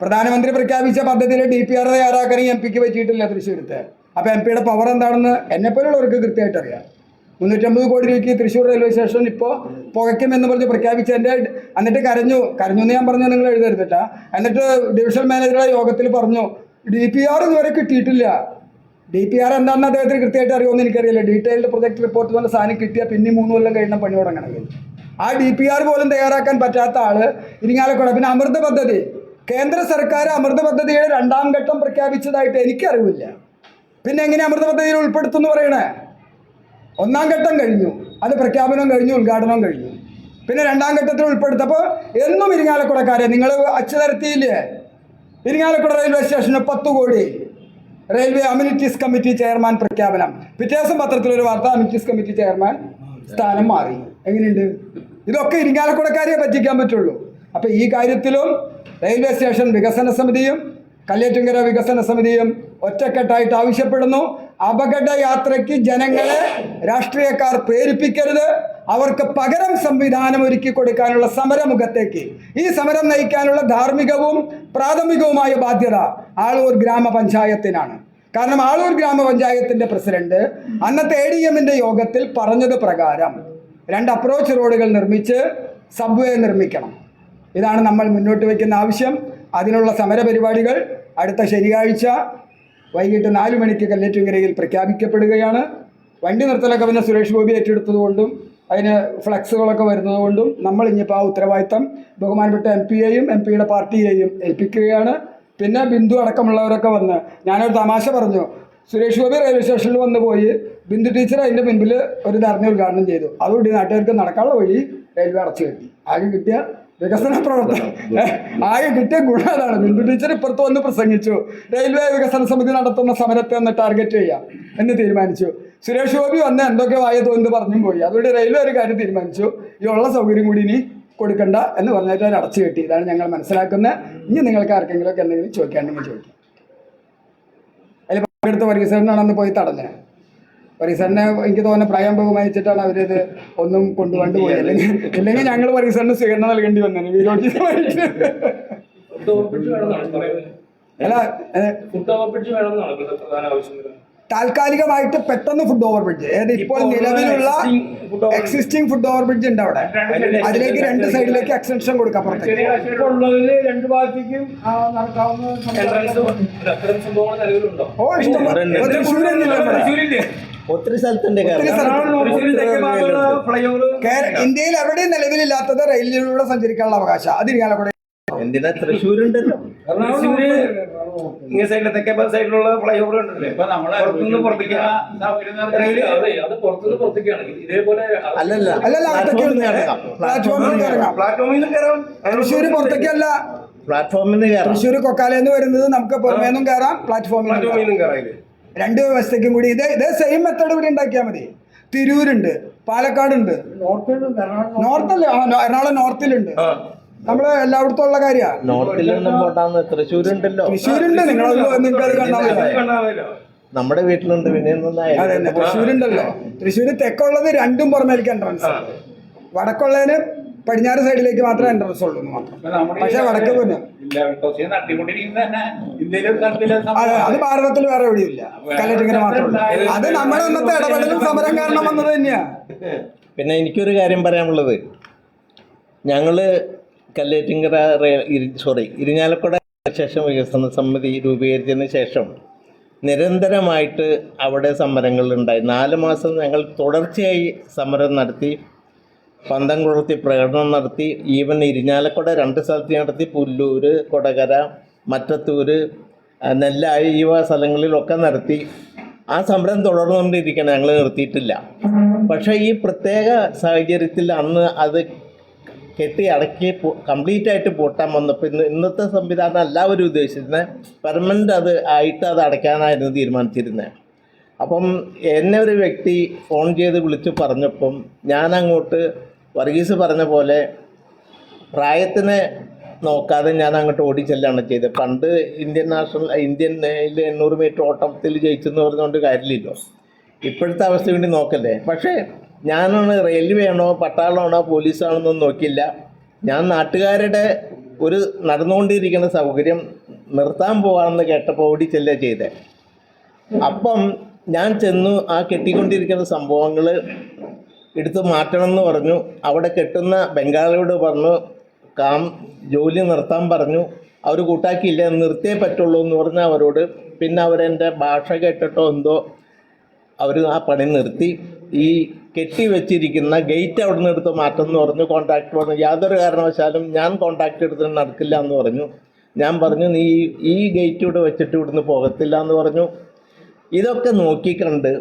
Speaker 1: പ്രധാനമന്ത്രി പ്രഖ്യാപിച്ച പദ്ധതിയിൽ ഡി പി ആർ തയ്യാറാക്കാൻ എം പിക്ക് പറ്റിയിട്ടില്ല തൃശ്ശൂരത്തെ. അപ്പോൾ എം പിയുടെ പവർ എന്താണെന്ന് എന്നെപ്പോലുള്ളവർക്ക് കൃത്യമായിട്ട് അറിയാം. മുന്നൂറ്റമ്പത് കോടി രൂപയ്ക്ക് തൃശ്ശൂർ റെയിൽവേ സ്റ്റേഷൻ ഇപ്പോൾ പുകയ്ക്കുമെന്ന് പറഞ്ഞ് പ്രഖ്യാപിച്ചതിന്റെ എന്നിട്ട് കരഞ്ഞു. കരഞ്ഞു എന്ന് ഞാൻ പറഞ്ഞു നിങ്ങൾ എഴുതരുതിട്ടാ എന്നിട്ട് ഡിവിഷൻ മാനേജറുടെ യോഗത്തിൽ പറഞ്ഞു ഡി പി ആർ ഇതുവരെ കിട്ടിയിട്ടില്ല. ഡി പി ആർ എന്താണെന്ന് അദ്ദേഹത്തിന് കൃത്യമായിട്ട് അറിയുമെന്ന് എനിക്കറിയില്ല. ഡീറ്റെയിൽഡ് പ്രൊജക്ട് റിപ്പോർട്ട് എന്നുള്ള സാധനം കിട്ടിയാൽ പിന്നെ മൂന്ന് കൊല്ലം കഴിയുന്ന പണി തുടങ്ങണമെങ്കിൽ ആ ഡി പി ആർ പോലും തയ്യാറാക്കാൻ പറ്റാത്ത ആൾ ഇരിങ്ങാലക്കുട. പിന്നെ അമൃത പദ്ധതി. കേന്ദ്ര സർക്കാർ അമൃത പദ്ധതിയുടെ രണ്ടാം ഘട്ടം പ്രഖ്യാപിച്ചതായിട്ട് എനിക്കറിവില്ല. പിന്നെ എങ്ങനെ അമൃത പദ്ധതിയിൽ ഉൾപ്പെടുത്തുന്നു പറയണേ? ഒന്നാം ഘട്ടം കഴിഞ്ഞു. അത് പ്രഖ്യാപനം കഴിഞ്ഞു ഉദ്ഘാടനം കഴിഞ്ഞു. പിന്നെ രണ്ടാം ഘട്ടത്തിൽ ഉൾപ്പെടുത്തപ്പോൾ എന്നും ഇരിങ്ങാലക്കുടക്കാരെ നിങ്ങൾ അച്ചു തരത്തിയില്ലേ ഇരിങ്ങാലക്കുട റെയിൽവേ സ്റ്റേഷന് പത്ത് കോടി. റെയിൽവേ അമ്യൂണിറ്റീസ് കമ്മിറ്റി ചെയർമാൻ പ്രഖ്യാപനം. പിറ്റേ ദിവസം പത്രത്തിലൊരു വാർത്ത അമ്യൂണിറ്റീസ് കമ്മിറ്റി ചെയർമാൻ സ്ഥാനം മാറി. എങ്ങനെയുണ്ട്? ഇതൊക്കെ ഇരിങ്ങാലക്കുടക്കാരെ പറ്റിക്കാൻ പറ്റുള്ളൂ. അപ്പോൾ ഈ കാര്യത്തിലും റെയിൽവേ സ്റ്റേഷൻ വികസന സമിതിയും കല്ലേറ്റുങ്കര വികസന സമിതിയും ഒറ്റക്കെട്ടായിട്ട് ആവശ്യപ്പെടുന്നു. അപകട യാത്രയ്ക്ക് ജനങ്ങളെ രാഷ്ട്രീയക്കാർ പ്രേരിപ്പിക്കരുത്. അവർക്ക് പകരം സംവിധാനം ഒരുക്കി കൊടുക്കാനുള്ള സമരമുഖത്തേക്ക്. ഈ സമരം നയിക്കാനുള്ള ധാർമ്മികവും പ്രാഥമികവുമായ ബാധ്യത ആളൂർ ഗ്രാമപഞ്ചായത്തിനാണ്. കാരണം ആളൂർ ഗ്രാമപഞ്ചായത്തിന്റെ പ്രസിഡന്റ് അന്നത്തെ എ ഡി എമ്മിന്റെ യോഗത്തിൽ പറഞ്ഞത് പ്രകാരം രണ്ട് അപ്രോച്ച് റോഡുകൾ നിർമ്മിച്ച് സബ്വേ നിർമ്മിക്കണം. ഇതാണ് നമ്മൾ മുന്നോട്ട് വയ്ക്കുന്ന ആവശ്യം. അതിനുള്ള സമര പരിപാടികൾ അടുത്ത ശനിയാഴ്ച വൈകിട്ട് നാല് മണിക്ക് കല്ലേറ്റുങ്കരയിൽ പ്രഖ്യാപിക്കപ്പെടുകയാണ്. വണ്ടി നിർത്തലൊക്കെ പിന്നെ സുരേഷ് ഗോപി ഏറ്റെടുത്തതുകൊണ്ടും അതിന് ഫ്ലക്സുകളൊക്കെ വരുന്നതുകൊണ്ടും നമ്മൾ ഇനിയിപ്പോൾ ആ ഉത്തരവാദിത്തം ബഹുമാനപ്പെട്ട എം പിയെയും എം പിയുടെ പാർട്ടിയെയും ഏൽപ്പിക്കുകയാണ്. പിന്നെ ബിന്ദു അടക്കമുള്ളവരൊക്കെ വന്ന് ഞാനൊരു തമാശ പറഞ്ഞു. സുരേഷ് ഗോപി റെയിൽവേ സ്റ്റേഷനിൽ വന്ന് പോയി ബിന്ദു ടീച്ചർ അതിന്റെ മുൻപിൽ ഒരു ധർണ ഉദ്ഘാടനം ചെയ്തു. അതുകൊണ്ട് നാട്ടുകാർക്ക് നടക്കാനുള്ള വഴി റെയിൽവേ അടച്ചു കെട്ടി. ആകെ കിട്ടിയ വികസന പ്രവർത്തനം. ആകെ കിട്ടിയ ഗുണം അതാണ്. ബിന്ദു ടീച്ചർ ഇപ്പുറത്ത് വന്ന് പ്രസംഗിച്ചു. റെയിൽവേ വികസന സമിതി നടത്തുന്ന സമരത്തെ ഒന്ന് ടാർഗറ്റ് ചെയ്യാം എന്ന് തീരുമാനിച്ചു. സുരേഷ് ഗോപി വന്ന് എന്തൊക്കെ വായ തോന്നുന്നു പറഞ്ഞും പോയി. അതുകൊണ്ട് റെയിൽവേ ഒരു കാര്യം തീരുമാനിച്ചു. ഈ ഉള്ള സൗകര്യം കൂടി ഇനി കൊടുക്കണ്ട എന്ന് പറഞ്ഞിട്ട് അവർ അടച്ചു കെട്ടി. ഇതാണ് ഞങ്ങൾ മനസ്സിലാക്കുന്നത് ഇനി നിങ്ങൾക്ക് ആർക്കെങ്കിലും ഒക്കെ എന്തെങ്കിലും ചോദിക്കാണ്ടെങ്കിൽ ചോദിക്കാം. അതിൽ പങ്കെടുത്ത പരിസരനാണ് അന്ന് പോയി തടഞ്ഞത് പരിസരനെ എനിക്ക് തോന്നുന്ന പ്രായം ബഹുമാനിച്ചിട്ടാണ് അവരിത് ഒന്നും കൊണ്ടുപോകാണ്ട് പോയി അല്ലെങ്കിൽ ഇല്ലെങ്കിൽ ഞങ്ങൾ പരിസരന് സ്വീകരണം നൽകേണ്ടി വന്നേനെ.
Speaker 2: പറയുന്നത്
Speaker 1: അല്ല
Speaker 2: ഫുഡ് വേണം പ്രധാന ആവശ്യം.
Speaker 1: താൽക്കാലികമായിട്ട് പെട്ടെന്ന് ഫുഡ് ഓവർ ബ്രിഡ്ജ് അതായത് ഇപ്പോൾ നിലവിലുള്ള. എക്സിസ്റ്റിംഗ് ഫുഡ് ഓവർ ബ്രിഡ്ജ് ഉണ്ട് അവിടെ. അതിലേക്ക് രണ്ട് സൈഡിലേക്ക് എക്സ്റ്റൻഷൻ കൊടുക്കാം പുറത്തേക്ക്.
Speaker 3: രണ്ട് ഭാഗത്തേക്കും നടക്കാവുന്ന
Speaker 1: ഓ ഇഷ്ടം
Speaker 4: ഒത്തിരി സ്ഥലത്തുണ്ട്
Speaker 1: ഇന്ത്യയിൽ എവിടെയും നിലവിലില്ലാത്തത് റെയിലിലൂടെ സഞ്ചരിക്കാനുള്ള അവകാശം. അത് ഇരിങ്ങാലക്കുട
Speaker 4: എന്തിനാ തൃശ്ശൂരുണ്ടല്ലോ?
Speaker 2: തൃശ്ശൂര് സൈഡിൽ സൈഡിലെ തെക്കേ സൈഡിലുള്ള ഫ്ലൈ ഓവർ പുറത്തുനിന്ന് പുറത്തേക്ക് അതെ അത് പുറത്തുനിന്ന് പുറത്തേക്കാണ്. ഇതേപോലെ
Speaker 4: അല്ലല്ല.
Speaker 1: അല്ലല്ല അകത്തേക്ക്
Speaker 4: പ്ലാറ്റ്ഫോമിൽ
Speaker 2: കയറാം
Speaker 1: തൃശ്ശൂര് പുറത്തേക്കല്ല.
Speaker 4: പ്ലാറ്റ്ഫോമിൽ നിന്ന് കയറാം
Speaker 1: തൃശ്ശൂർ കൊക്കാലെന്ന് വരുന്നത് നമുക്ക് പുറമേന്നും കയറാം പ്ലാറ്റ്ഫോമിൽ
Speaker 2: പ്ലാറ്റ്ഫോമിൽ
Speaker 1: കയറാം. രണ്ട് വ്യവസ്ഥയ്ക്കും കൂടി. ഇതേ ഇതേ സെയിം മെത്തേഡ് കൂടി ഉണ്ടാക്കിയാൽ മതി. തിരൂരുണ്ട് പാലക്കാടുണ്ട്. നോർത്തല്ലേ എറണാകുളം നോർത്തിലുണ്ട്
Speaker 2: ആ.
Speaker 1: നമ്മൾ എല്ലായിടത്തും ഉള്ള കാര്യമാണ്
Speaker 4: പോട്ടാന്ന് തൃശ്ശൂരുണ്ടല്ലോ.
Speaker 1: തൃശ്ശൂരുണ്ട്. നിങ്ങൾ നിങ്ങൾക്ക് അത് കാണാൻ
Speaker 2: അത്
Speaker 1: പറ്റില്ല
Speaker 4: നമ്മുടെ വീട്ടിലുണ്ട്. പിന്നെ
Speaker 1: അതെ തന്നെ തൃശ്ശൂരുണ്ടല്ലോ. തൃശ്ശൂര് തെക്കുള്ളത് രണ്ടും പുറമേലേക്ക് എൻട്രൻസ് വടക്കുള്ളതിന് പടിഞ്ഞാറ് സൈഡിലേക്ക് മാത്രമേ എൻട്രൻസ് ഉള്ളൂ എന്ന് മാത്രം. പക്ഷെ വടക്ക് പിന്നെ. അത് അത് ഭാരതത്തിൽ വേറെ എവിടെയില്ല കല്ലറ്റിങ്ങനെ മാത്രമേ അത് നമ്മുടെ അന്നത്തെ ഇടപെടലും സമരം കാരണം വന്നത് തന്നെയാ.
Speaker 4: പിന്നെ എനിക്കൊരു കാര്യം പറയാനുള്ളത്. ഞങ്ങൾ കല്ലേറ്റിങ്കര സോറി ഇരിഞ്ഞാലക്കുട ശേഷം വികസന സമിതി രൂപീകരിച്ചതിന് ശേഷം നിരന്തരമായിട്ട് അവിടെ സമരങ്ങൾ ഉണ്ടായി. നാല് മാസം ഞങ്ങൾ തുടർച്ചയായി സമരം നടത്തി പന്തം കുളർത്തി പ്രകടനം നടത്തി ഈവൻ ഇരിഞ്ഞാലക്കുട രണ്ട് സ്ഥലത്ത് നടത്തി പുല്ലൂർ കൊടകര മറ്റത്തൂര് നെല്ലായി ഈ സ്ഥലങ്ങളിലൊക്കെ നടത്തി. ആ സമരം തുടർന്നുകൊണ്ടിരിക്കണം ഞങ്ങൾ നിർത്തിയിട്ടില്ല. പക്ഷേ ഈ പ്രത്യേക സാഹചര്യത്തിൽ അന്ന് അത് കെട്ടി അടക്കി കംപ്ലീറ്റ് ആയിട്ട് പൂട്ടാൻ വന്നപ്പോൾ ഇന്ന് ഇന്നത്തെ സംവിധാനം എല്ലാവരും ഉദ്ദേശിച്ചിരുന്നത് പെർമനന്റ് അത് ആയിട്ട് അത് അടയ്ക്കാനായിരുന്നു തീരുമാനിച്ചിരുന്നത് അപ്പം എന്നെ ഒരു വ്യക്തി ഫോൺ ചെയ്ത് വിളിച്ച് പറഞ്ഞപ്പം ഞാൻ അങ്ങോട്ട് വർഗീസ് പറഞ്ഞ പോലെ പ്രായത്തിനെ നോക്കാതെ ഞാൻ അങ്ങോട്ട് ഓടിച്ചെല്ലാണ് ചെയ്തത്. പണ്ട് ഇന്ത്യൻ നാഷണൽ ഇന്ത്യൻ എണ്ണൂറ് മീറ്റർ ഓട്ടത്തിൽ ജയിച്ചെന്ന് പറഞ്ഞുകൊണ്ട് കാര്യമില്ലല്ലോ. ഇപ്പോഴത്തെ അവസ്ഥ വേണ്ടി നോക്കല്ലേ. പക്ഷേ ഞാനാണ് റെയിൽവേ ആണോ പട്ടാളമാണോ പോലീസാണോ എന്നൊന്നും നോക്കില്ല ഞാൻ നാട്ടുകാരുടെ ഒരു നടന്നുകൊണ്ടിരിക്കുന്ന സൗകര്യം നിർത്താൻ പോവാണെന്ന് കേട്ടപ്പോൾ ഓടിച്ചെല്ലുക ചെയ്തേ. അപ്പം ഞാൻ ചെന്നു ആ കെട്ടിക്കൊണ്ടിരിക്കുന്ന സംഭവങ്ങൾ എടുത്ത് മാറ്റണം എന്ന് പറഞ്ഞു. അവിടെ കെട്ടുന്ന ബംഗാളിയോട് പറഞ്ഞു കാം ജോലി നിർത്താൻ പറഞ്ഞു. അവർ കൂട്ടാക്കിയില്ല നിർത്തിയേ പറ്റുള്ളൂ എന്ന് പറഞ്ഞ അവരോട്. പിന്നെ അവരെന്റെ ഭാഷ കേട്ടിട്ടോ എന്തോ അവർ ആ പണി നിർത്തി. ഈ കെട്ടി വെച്ചിരിക്കുന്ന ഗേറ്റ് അവിടെ നിന്ന് എടുത്ത് മാറ്റം എന്ന് പറഞ്ഞു. കോൺട്രാക്ട് പറഞ്ഞു യാതൊരു കാരണവശാലും ഞാൻ കോൺട്രാക്ട് എടുത്തിട്ട് നടക്കില്ല എന്ന് പറഞ്ഞു. ഞാൻ പറഞ്ഞു നീ ഈ ഗേറ്റ് ഇവിടെ വെച്ചിട്ട് ഇവിടുന്ന് പോകത്തില്ല എന്ന് പറഞ്ഞു. ഇതൊക്കെ നോക്കിക്കണ്ട്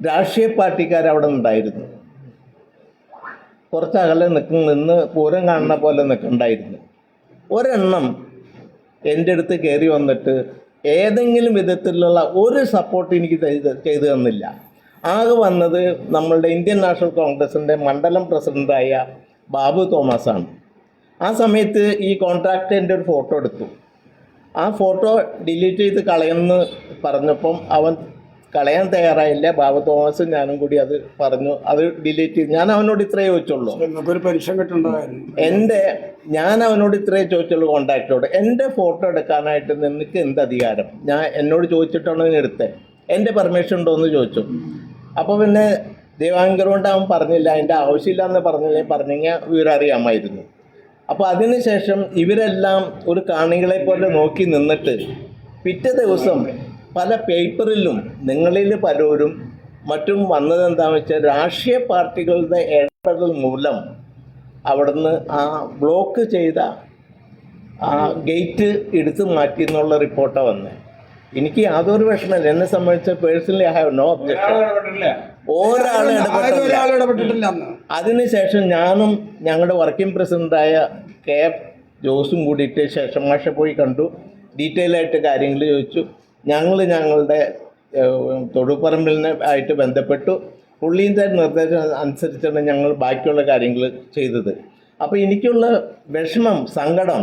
Speaker 4: രാഷ്ട്രീയ പാർട്ടിക്കാർ അവിടെ ഉണ്ടായിരുന്നു. കുറച്ച് അകലെ നിൽക്കും നിന്ന് പൂരം കാണുന്ന പോലെ നിൽക്കണ്ടായിരുന്നു ഒരെണ്ണം എന്റെ അടുത്ത് കയറി വന്നിട്ട് ഏതെങ്കിലും വിധത്തിലുള്ള ഒരു സപ്പോർട്ട് എനിക്ക് ചെയ്തു തന്നില്ല. ആകെ വന്നത് നമ്മളുടെ ഇന്ത്യൻ നാഷണൽ കോൺഗ്രസിന്റെ മണ്ഡലം പ്രസിഡന്റായ ബാബു തോമസ് ആണ് ആ സമയത്ത് ഈ കോൺട്രാക്ടറിന്റെ ഒരു ഫോട്ടോ എടുത്തു. ആ ഫോട്ടോ ഡിലീറ്റ് ചെയ്ത് കളയുമെന്ന് പറഞ്ഞപ്പം അവൻ കളയാൻ തയ്യാറായില്ല. ബാബു തോമസ് ഞാനും കൂടി അത് പറഞ്ഞു. അത് ഡിലീറ്റ് ചെയ്തു. ഞാൻ അവനോട് ഇത്രയേ ചോദിച്ചുള്ളൂ. എന്റെ ഞാൻ അവനോട് ഇത്രയേ ചോദിച്ചുള്ളൂ കോണ്ടാക്ടോട് എന്റെ ഫോട്ടോ എടുക്കാനായിട്ട് നിനക്ക് എന്ത് അധികാരം? ഞാൻ എന്നോട് ചോദിച്ചിട്ടാണ് ഞാൻ എടുത്തത് എന്റെ പെർമിഷൻ ഉണ്ടോ എന്ന് ചോദിച്ചു. അപ്പോൾ പിന്നെ ദേവാങ്കർ കൊണ്ട് അവൻ പറഞ്ഞില്ല അതിന്റെ ആവശ്യമില്ല എന്ന് പറഞ്ഞില്ലേ പറഞ്ഞെങ്കിൽ വിവരറിയാമായിരുന്നു. അപ്പോൾ അതിനുശേഷം ഇവരെല്ലാം ഒരു കാണികളെ പോലെ നോക്കി നിന്നിട്ട് പിറ്റേ ദിവസം പല പേപ്പറിലും നിങ്ങളിൽ പലരും മറ്റും വന്നത് എന്താണെന്ന് വെച്ചാൽ രാഷ്ട്രീയ പാർട്ടികളുടെ ഇടപെടൽ മൂലം അവിടുന്ന് ആ ബ്ലോക്ക് ചെയ്ത ആ ഗേറ്റ് എടുത്തു മാറ്റി എന്നുള്ള റിപ്പോർട്ടാണ് വന്നത് എനിക്ക് യാതൊരു വിഷമമില്ല. എന്നെ സംബന്ധിച്ച് personally I have no objection ഒരാൾ
Speaker 1: ഇടപെട്ടിട്ടില്ല.
Speaker 4: അതിനുശേഷം ഞാനും ഞങ്ങളുടെ വർക്കിംഗ് പ്രസിഡന്റായ കെ എഫ് ജോസും കൂടിയിട്ട് ശേഷം മാഷ പോയി കണ്ടു. ഡീറ്റെയിൽ ആയിട്ട് കാര്യങ്ങൾ ചോദിച്ചു. ഞങ്ങൾ ഞങ്ങളുടെ തൊടുപ്പറമ്പിലിനെ തൊടുപറമ്പിലിനെ ആയിട്ട് ബന്ധപ്പെട്ടു. പുള്ളീന്റെ നിർദ്ദേശം അനുസരിച്ചാണ് ഞങ്ങൾ ബാക്കിയുള്ള കാര്യങ്ങൾ ചെയ്തത്. അപ്പോൾ എനിക്കുള്ള വിഷമം സങ്കടം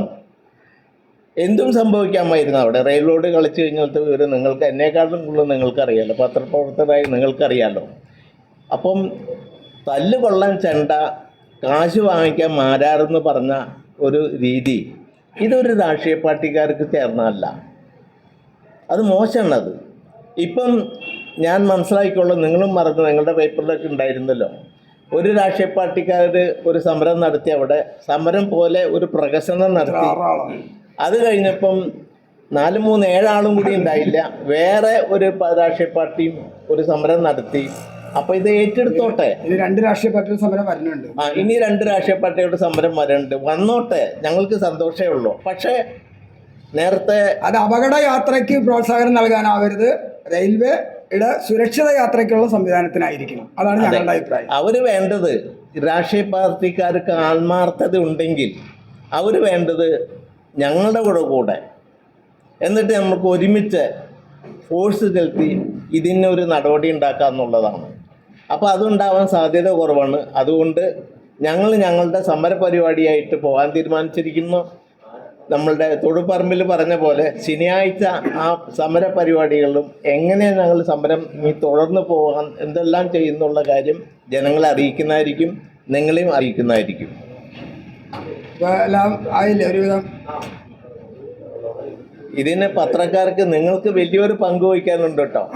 Speaker 4: എന്തും സംഭവിക്കാമായിരുന്നു അവിടെ. റെയിലോട് കളിച്ചു കഴിഞ്ഞാലത്തെ വിവരം നിങ്ങൾക്ക് എന്നെക്കാളും കൂടുതൽ നിങ്ങൾക്കറിയാമല്ലോ പത്രപ്രവർത്തകരായി നിങ്ങൾക്കറിയാമല്ലോ അപ്പം തല്ല് കൊള്ളാൻ ചെണ്ട കാശ് വാങ്ങിക്കാൻ മാരാറെന്ന് പറഞ്ഞ ഒരു രീതി ഇതൊരു രാഷ്ട്രീയ പാർട്ടിക്കാർക്ക് ചേർന്നതല്ല. അത് മോശമാണത്. ഇപ്പം ഞാൻ മനസ്സിലാക്കിക്കൊള്ളും നിങ്ങളും മറന്നു നിങ്ങളുടെ പേപ്പറിലൊക്കെ ഉണ്ടായിരുന്നല്ലോ. ഒരു രാഷ്ട്രീയ പാർട്ടിക്കാർ ഒരു സമരം നടത്തി അവിടെ സമരം പോലെ ഒരു പ്രകസനം നടത്തി. അത് കഴിഞ്ഞപ്പം നാല് മൂന്ന് ഏഴാളും കൂടി ഉണ്ടായില്ല. വേറെ ഒരു രാഷ്ട്രീയ പാർട്ടിയും ഒരു സമരം നടത്തി. അപ്പൊ ഇത് ഏറ്റെടുത്തോട്ടെ?
Speaker 1: രണ്ട് രാഷ്ട്രീയ പാർട്ടിയുടെ സമരം വരുന്നുണ്ട്.
Speaker 4: ആ ഇനി രണ്ട് രാഷ്ട്രീയ പാർട്ടിയുടെ സമരം വരണുണ്ട് വന്നോട്ടെ ഞങ്ങൾക്ക് സന്തോഷമേ ഉള്ളൂ. പക്ഷേ നേരത്തെ
Speaker 1: അത് അപകട യാത്രയ്ക്ക് പ്രോത്സാഹനം നൽകാനാവരുത്. റെയിൽവേ ഇവിടെ സുരക്ഷിത യാത്രയ്ക്കുള്ള സംവിധാനത്തിനായിരിക്കണം. അതാണ് ഞങ്ങളുടെ അഭിപ്രായം.
Speaker 4: അവർ വേണ്ടത് രാഷ്ട്രീയ പാർട്ടിക്കാർക്ക് ആത്മാർത്ഥത ഉണ്ടെങ്കിൽ അവർ വേണ്ടത് ഞങ്ങളുടെ കൂടെ കൂടെ. എന്നിട്ട് നമുക്ക് ഒരുമിച്ച് ഫോഴ്സ് ചെലുത്തി ഇതിനൊരു നടപടി ഉണ്ടാക്കുക എന്നുള്ളതാണ്. അപ്പോൾ അതുണ്ടാവാൻ സാധ്യത കുറവാണ്. അതുകൊണ്ട് ഞങ്ങൾ ഞങ്ങളുടെ സമര പരിപാടിയായിട്ട് പോകാൻ തീരുമാനിച്ചിരിക്കുന്നു. നമ്മളുടെ തൊടുപറമ്പിൽ പറഞ്ഞ പോലെ ശനിയാഴ്ച ആ സമര പരിപാടികളിലും എങ്ങനെ ഞങ്ങൾ സമരം ഈ തുടർന്ന് പോകാൻ എന്തെല്ലാം ചെയ്യുന്നുള്ള കാര്യം ജനങ്ങളെ അറിയിക്കുന്നതായിരിക്കും നിങ്ങളെയും അറിയിക്കുന്നതായിരിക്കും.
Speaker 1: എല്ലാം ആയില്ലേ? ഒരുവിധം.
Speaker 4: ഇതിന് പത്രക്കാർക്ക് നിങ്ങൾക്ക് വലിയൊരു പങ്ക് വഹിക്കാനുണ്ട് കേട്ടോ.